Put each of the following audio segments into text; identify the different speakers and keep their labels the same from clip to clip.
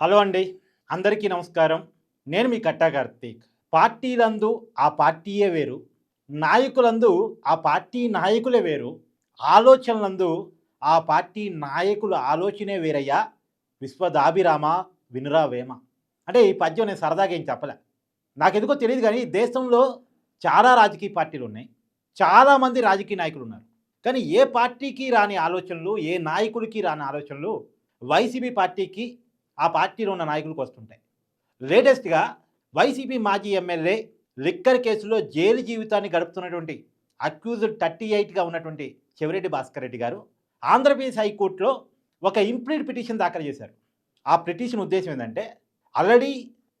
Speaker 1: Hello అండి అందరికీ నమస్కారం. నేను మీ కట్టా కార్తీక్. పార్టీలందు ఆ పార్టీయే వేరు నాయకులందు ఆ పార్టీ నాయకులే వేరు ఆలోచనలందు ఆ పార్టీ నాయకుల ఆలోచనే వేరయ్యా. విశ్వదాభిరామ వినురా వేమ. అంటే ఈ పద్యం నేను సరదాగా ఏం చెప్పలే. నాకెందుకో తెలియదు కానీ ఈ దేశంలో చాలా రాజకీయ పార్టీలు ఉన్నాయి. చాలామంది రాజకీయ నాయకులు ఉన్నారు. కానీ ఏ పార్టీకి రాని ఆలోచనలు ఏ నాయకుడికి రాని ఆలోచనలు వైసీపీ పార్టీకి ఆ పార్టీలో ఉన్న నాయకులకు వస్తుంటాయి. లేటెస్ట్గా వైసీపీ మాజీ ఎమ్మెల్యే లిక్కర్ కేసులో జైలు జీవితాన్ని గడుపుతున్నటువంటి అక్యూజ్డ్ థర్టీ ఎయిట్గా ఉన్నటువంటి చెవిరెడ్డి భాస్కర్ రెడ్డి గారు ఆంధ్రప్రదేశ్ హైకోర్టులో ఒక ఇంప్లీట్ పిటిషన్ దాఖలు చేశారు. ఆ పిటిషన్ ఉద్దేశం ఏంటంటే ఆల్రెడీ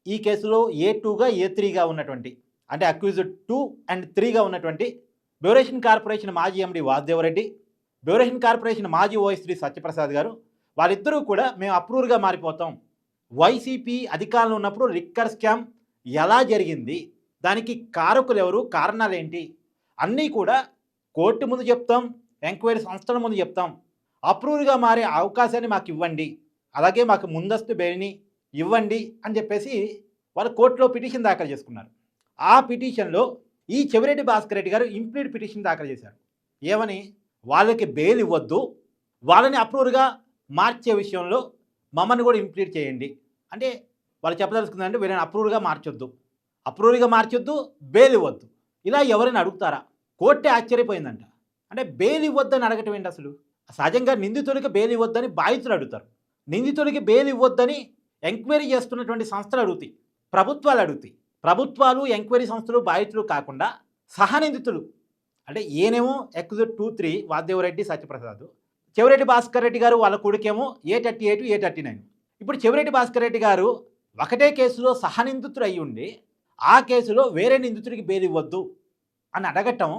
Speaker 1: ఈ కేసులో ఏ టూగా ఏ త్రీగా ఉన్నటువంటి అంటే అక్యూజ్డ్ టూ అండ్ త్రీగా ఉన్నటువంటి బ్యూరేషన్ కార్పొరేషన్ మాజీ ఎండి వాసుదేవరెడ్డి బ్యూరేషన్ కార్పొరేషన్ మాజీ ఓఎస్ శ్రీ సత్యప్రసాద్ గారు వాళ్ళిద్దరూ కూడా మేము అప్రూవ్గా మారిపోతాం. వైసీపీ అధికారంలో ఉన్నప్పుడు లిక్కర్ స్కామ్ ఎలా జరిగింది? దానికి కారకులు ఎవరు? కారణాలు ఏంటి? అన్నీ కూడా కోర్టు ముందు చెప్తాం ఎంక్వైరీ సంస్థల ముందు చెప్తాం. అప్రూవ్గా మారే అవకాశాన్ని మాకు ఇవ్వండి. అలాగే మాకు ముందస్తు బెయిల్ని ఇవ్వండి అని చెప్పేసి వాళ్ళు కోర్టులో పిటిషన్ దాఖలు చేసుకున్నారు. ఆ పిటిషన్లో ఈ చెవిరెడ్డి భాస్కర్ రెడ్డి గారు ఇంప్లీడ్ పిటిషన్ దాఖలు చేశారు. ఏమని? వాళ్ళకి బెయిల్ ఇవ్వద్దు. వాళ్ళని అప్రూవ్గా మార్చే విషయంలో మమ్మల్ని కూడా ఇంప్లీట్ చేయండి. అంటే వాళ్ళు చెప్పదలుచుకుందంటే వీళ్ళని అప్రూవ్గా మార్చొద్దు. అప్రూవ్గా మార్చొద్దు బెయిల్ ఇవ్వద్దు. ఇలా ఎవరైనా అడుగుతారా? కోర్టే ఆశ్చర్యపోయిందంట. అంటే బెయిల్ ఇవ్వద్దని అడగటం ఏంటి అసలు? సహజంగా నిందితుడికి బెయిల్ ఇవ్వద్దని బాధితులు అడుగుతారు. నిందితుడికి బెయిల్ ఇవ్వద్దని ఎంక్వైరీ చేస్తున్నటువంటి సంస్థలు అడుగుతాయి. ప్రభుత్వాలు అడుగుతాయి. ప్రభుత్వాలు ఎంక్వైరీ సంస్థలు బాధితులు కాకుండా సహనిందితులు. అంటే ఈయనేమో ఎక్స్ టూ త్రీ వాదేవరెడ్డి సత్యప్రసాద్. చెవిరెడ్డి భాస్కర్ రెడ్డి గారు వాళ్ళ కొడుకేమో A thirty eight A thirty nine. ఇప్పుడు చెవిరెడ్డి భాస్కర్ రెడ్డి గారు ఒకటే కేసులో సహనిందితుడు అయి ఉండి ఆ కేసులో వేరే నిందితుడికి బెయిల్ ఇవ్వద్దు అని అడగటం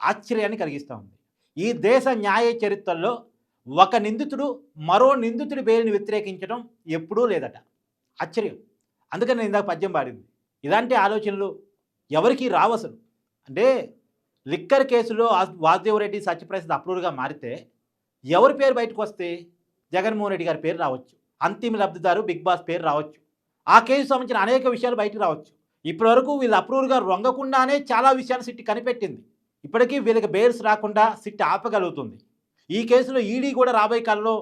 Speaker 1: ఆశ్చర్యాన్ని కలిగిస్తూ ఉంది. ఈ దేశ న్యాయ చరిత్రలో ఒక నిందితుడు మరో నిందితుడి బెయిల్ని వ్యతిరేకించడం ఎప్పుడూ లేదట. ఆశ్చర్యం. అందుకని నేను ఇందాక పద్యం పాడింది. ఇలాంటి ఆలోచనలు ఎవరికి రావు అంటే లిక్కర్ కేసులో వాసుదేవరెడ్డి సత్యప్రసాద్ అప్రూవ్గా మారితే ఎవరి పేరు బయటకు వస్తే జగన్మోహన్ రెడ్డి గారి పేరు రావచ్చు. అంతిమ లబ్ధిదారు బిగ్ బాస్ పేరు రావచ్చు. ఆ కేసు సంబంధించిన అనేక విషయాలు బయటకు రావచ్చు. ఇప్పటివరకు వీళ్ళు అప్రూవ్గా రొంగకుండానే చాలా విషయాలు సిట్టి కనిపెట్టింది. ఇప్పటికీ వీళ్ళకి బెయిల్స్ రాకుండా సిట్టి ఆపగలుగుతుంది. ఈ కేసులో ఈడీ కూడా రాబోయే కాలంలో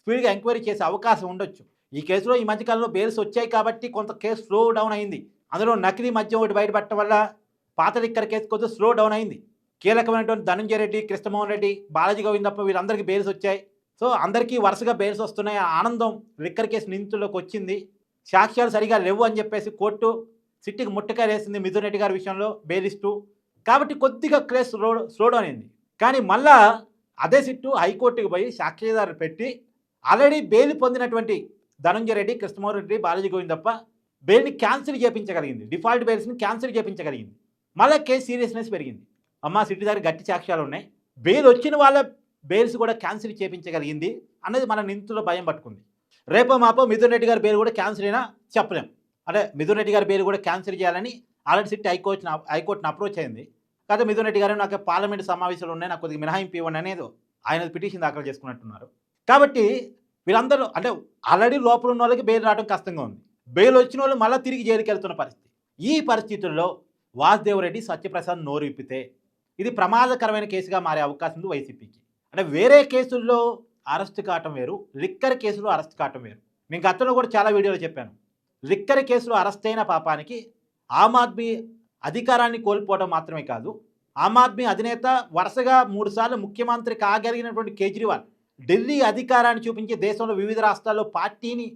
Speaker 1: స్పీడ్గా ఎంక్వైరీ చేసే అవకాశం ఉండొచ్చు. ఈ కేసులో ఈ మధ్యకాలంలో బెయిల్స్ వచ్చాయి కాబట్టి కొంత కేసు స్లో డౌన్ అయింది. అందులో నకిలీ మద్యం ఒకటి బయటపడటం వల్ల పాత లిక్కర్ కేసు కొద్దిగా స్లో డౌన్ అయింది. కీలకమైనటువంటి ధనంజయ రెడ్డి కృష్ణమోహన్ రెడ్డి బాలాజీ గోవిందప్ప వీళ్ళందరికీ బెయిల్స్ వచ్చాయి. సో అందరికీ వరుసగా బెయిల్స్ వస్తున్నాయి. ఆ ఆనందం లిక్కర్ కేసు నిందితుల్లోకి వచ్చింది. సాక్ష్యాలు సరిగా లేవు అని చెప్పేసి కోర్టు సిట్టికి ముట్టకాయ వేసింది మిథున్ రెడ్డి గారి విషయంలో బెయిల్ ఇస్తూ. కాబట్టి కొద్దిగా కేసు స్లో స్లో డౌన్ అయింది. కానీ మళ్ళా అదే సిట్టు హైకోర్టుకు పోయి సాక్షిదారులు పెట్టి ఆల్రెడీ బెయిల్ పొందినటువంటి ధనంజయ రెడ్డి కృష్ణమోహన్ రెడ్డి బాలాజీ గోవిందప్ప బెయిల్ని క్యాన్సిల్ చేయించగలిగింది డిఫాల్ట్ బెయిల్స్ని క్యాన్సిల్ చేయించగలిగింది మళ్ళీ కేసు సీరియస్నెస్ పెరిగింది. అమ్మ సిట్టి దగ్గర గట్టి సాక్ష్యాలు ఉన్నాయి. బెయిల్ వచ్చిన వాళ్ళ బెయిల్స్ కూడా క్యాన్సిల్ చేయించగలిగింది అన్నది మన నిందితుల భయం పట్టుకుంది. రేపో మాపో మిథున్ రెడ్డి గారి బెయిల్ కూడా క్యాన్సిల్ అయినా చెప్పలేం. అంటే మిథున్ రెడ్డి గారి బెయిల్ కూడా క్యాన్సిల్ చేయాలని ఆల్రెడీ సిట్టి హైకోర్టు హైకోర్టుని అప్రోచ్ అయింది. కాకపోతే మిథున్ రెడ్డి గారు నాకు పార్లమెంట్ సమావేశాలు ఉన్నాయి నాకు కొద్దిగా మినహాయింపు ఇవ్వండి అనేది ఆయన పిటిషన్ దాఖలు చేసుకున్నట్టున్నారు. కాబట్టి వీళ్ళందరూ అంటే ఆల్రెడీ లోపల ఉన్న వాళ్ళకి బెయిల్ రావడం కష్టంగా ఉంది. బెయిల్ వచ్చిన వాళ్ళు మళ్ళీ తిరిగి జైలుకి వెళ్తున్న పరిస్థితి. ఈ పరిస్థితుల్లో వాసుదేవరెడ్డి సత్యప్రసాద్ నోరు విప్పితే ఇది ప్రమాదకరమైన కేసుగా మారే అవకాశం ఉంది వైసీపీకి. అంటే వేరే కేసుల్లో అరెస్ట్ కావటం వేరు లిక్కర్ కేసులో అరెస్ట్ కావటం వేరు. నేను గతంలో కూడా చాలా వీడియోలు చెప్పాను. లిక్కర్ కేసులో అరెస్ట్ అయిన పాపానికి ఆమ్ ఆద్మీ అధికారాన్ని కోల్పోవడం మాత్రమే కాదు ఆమ్ ఆద్మీ అధినేత వరుసగా మూడుసార్లు ముఖ్యమంత్రి కాగలిగినటువంటి కేజ్రీవాల్ ఢిల్లీ అధికారాన్ని చూపించి దేశంలో వివిధ రాష్ట్రాల్లో పార్టీని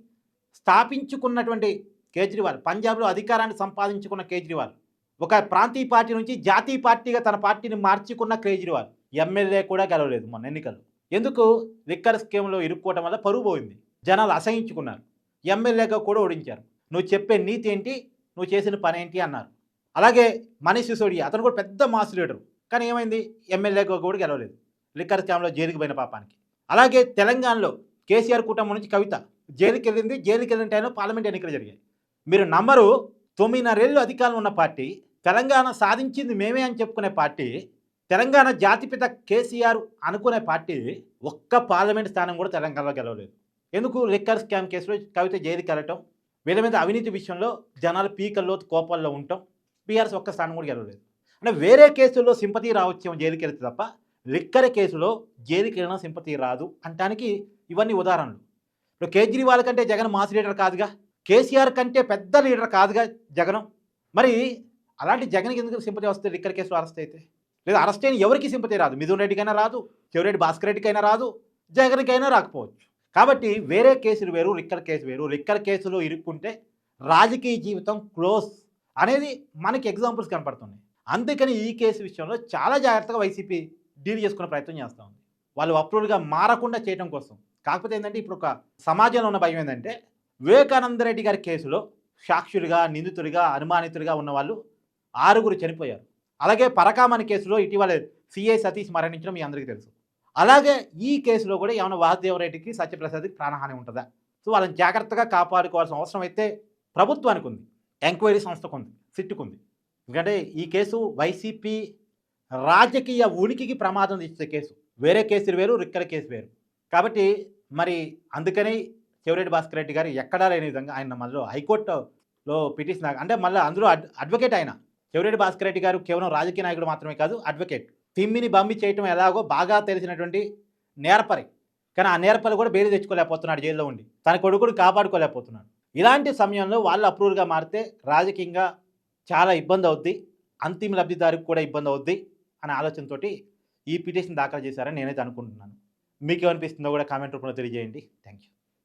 Speaker 1: స్థాపించుకున్నటువంటి కేజ్రీవాల్ పంజాబ్లో అధికారాన్ని సంపాదించుకున్న కేజ్రీవాల్ ఒక ప్రాంతీయ పార్టీ నుంచి జాతీయ పార్టీగా తన పార్టీని మార్చుకున్న కేజ్రీవాల్. ఎమ్మెల్యే కూడా గెలవలేదు మొన్న ఎన్నికలు ఎందుకు? లిక్కర్ స్కీమ్లో ఇరుక్కోవడం వల్ల పరువు పోయింది. జనాలు అసహించుకున్నారు. ఎమ్మెల్యేగా కూడా ఓడించారు. నువ్వు చెప్పే నీతి ఏంటి? నువ్వు చేసిన పని ఏంటి? అన్నారు. అలాగే మనీష్ సిసోడియా అతను కూడా పెద్ద మాస్ లీడరు. కానీ ఏమైంది? ఎమ్మెల్యేగా కూడా గెలవలేదు. లిక్కర్ స్కామ్లో జైలుకి పోయిన పాపానికి. అలాగే తెలంగాణలో కేసీఆర్ కుటుంబం నుంచి కవిత జైలుకి వెళ్ళింది. జైలుకి వెళ్ళిన టైంలో పార్లమెంట్ ఎన్నికలు జరిగాయి. మీరు నమ్మరు తొమ్మిదిన్నరేళ్ళు అధికారంలో ఉన్న పార్టీ తెలంగాణ సాధించింది మేమే అని చెప్పుకునే పార్టీ తెలంగాణ జాతిపిత కేసీఆర్ అనుకునే పార్టీ ఒక్క పార్లమెంట్ స్థానం కూడా తెలంగాణలో గెలవలేదు. ఎందుకు? లిక్కర్ స్కామ్ కేసులో కవిత జైలుకి వెళ్ళటం వీళ్ళ మీద అవినీతి విషయంలో జనాలు పీకల్లో కోపాల్లో ఉండటం బీఆర్ఎస్ ఒక్క స్థానం కూడా గెలవలేదు. అంటే వేరే కేసుల్లో సింపతి రావచ్చేమో జైలుకి వెళ్తే తప్ప లిక్కర్ కేసులో జైలుకి సింపతి రాదు అంటానికి ఇవన్నీ ఉదాహరణలు. ఇప్పుడు కేజ్రీవాల్ కంటే జగన్ మాస్ లీడర్ కాదుగా కేసీఆర్ కంటే పెద్ద లీడర్ కాదుగా జగనం. మరి అలాంటి జగన్కి ఎందుకు సింపతి వస్తే లిక్కర్ కేసులో అరెస్ట్ అయితే. లేదా అరెస్ట్ అయిన ఎవరికి సింపతి రాదు? మిథున్ రెడ్డికైనా రాదు చెవిరెడ్డి భాస్కర్ రెడ్డికైనా రాదు జగన్కైనా రాకపోవచ్చు. కాబట్టి వేరే కేసులు వేరు లిక్కర్ కేసు వేరు. లిక్కర్ కేసులో ఇరుక్కుంటే రాజకీయ జీవితం క్లోజ్ అనేది మనకి ఎగ్జాంపుల్స్ కనపడుతున్నాయి. అందుకని ఈ కేసు విషయంలో చాలా జాగ్రత్తగా వైసీపీ డీల్ చేసుకునే ప్రయత్నం చేస్తూ ఉంది. వాళ్ళు అప్రూవ్డ్గా మారకుండా చేయడం కోసం. కాకపోతే ఏంటంటే ఇప్పుడు ఒక సమాజంలో ఉన్న భయం ఏంటంటే వివేకానంద రెడ్డి గారి కేసులో సాక్షులుగా నిందితుడిగా అనుమానితుడిగా ఉన్న వాళ్ళు ఆరుగురు చనిపోయారు. అలాగే పరకామణి కేసులో ఇటీవల సిఐ సతీష్ మరణించడం మీ అందరికీ తెలుసు. అలాగే ఈ కేసులో కూడా ఏమైనా వాసుదేవరెడ్డికి సత్యప్రసాద్కి ప్రాణహాని ఉంటుందా? సో వాళ్ళని జాగ్రత్తగా కాపాడుకోవాల్సిన అవసరం అయితే ప్రభుత్వానికి ఉంది. ఎంక్వైరీ సంస్థకు ఉంది. సిట్టుకుంది ఎందుకంటే ఈ కేసు వైసీపీ రాజకీయ ఉనికికి ప్రమాదం తెచ్చే కేసు. వేరే కేసులు వేరు రిక్కల కేసు వేరు. కాబట్టి మరి అందుకని చెవిరెడ్డి భాస్కర్ రెడ్డి గారు ఎక్కడా లేని విధంగా ఆయన మళ్ళీ హైకోర్టులో పిటిషన్ అంటే మళ్ళీ అందులో అడ్- అడ్వకేట్ ఆయన. చెవిరెడ్డి భాస్కర్ రెడ్డి గారు కేవలం రాజకీయ నాయకుడు మాత్రమే కాదు అడ్వకేట్ తిమ్మిని బమ్మి చేయటం ఎలాగో బాగా తెలిసినటువంటి నేర్పరి. కానీ ఆ నేర్పరి కూడా బెయిల్ తెచ్చుకోలేకపోతున్నాడు జైల్లో ఉండి. తన కొడుకుని కాపాడుకోలేకపోతున్నాడు. ఇలాంటి సమయంలో వాళ్ళు అప్రూవ్గా మారితే రాజకీయంగా చాలా ఇబ్బంది అవుద్ది. అంతిమ లబ్ధిదారికి కూడా ఇబ్బంది అవుద్ది అనే ఆలోచనతోటి ఈ పిటిషన్ దాఖలు చేశారని నేనైతే అనుకుంటున్నాను. మీకు ఏమనిపిస్తుందో కూడా కామెంట్ రూపంలో తెలియజేయండి. Thank you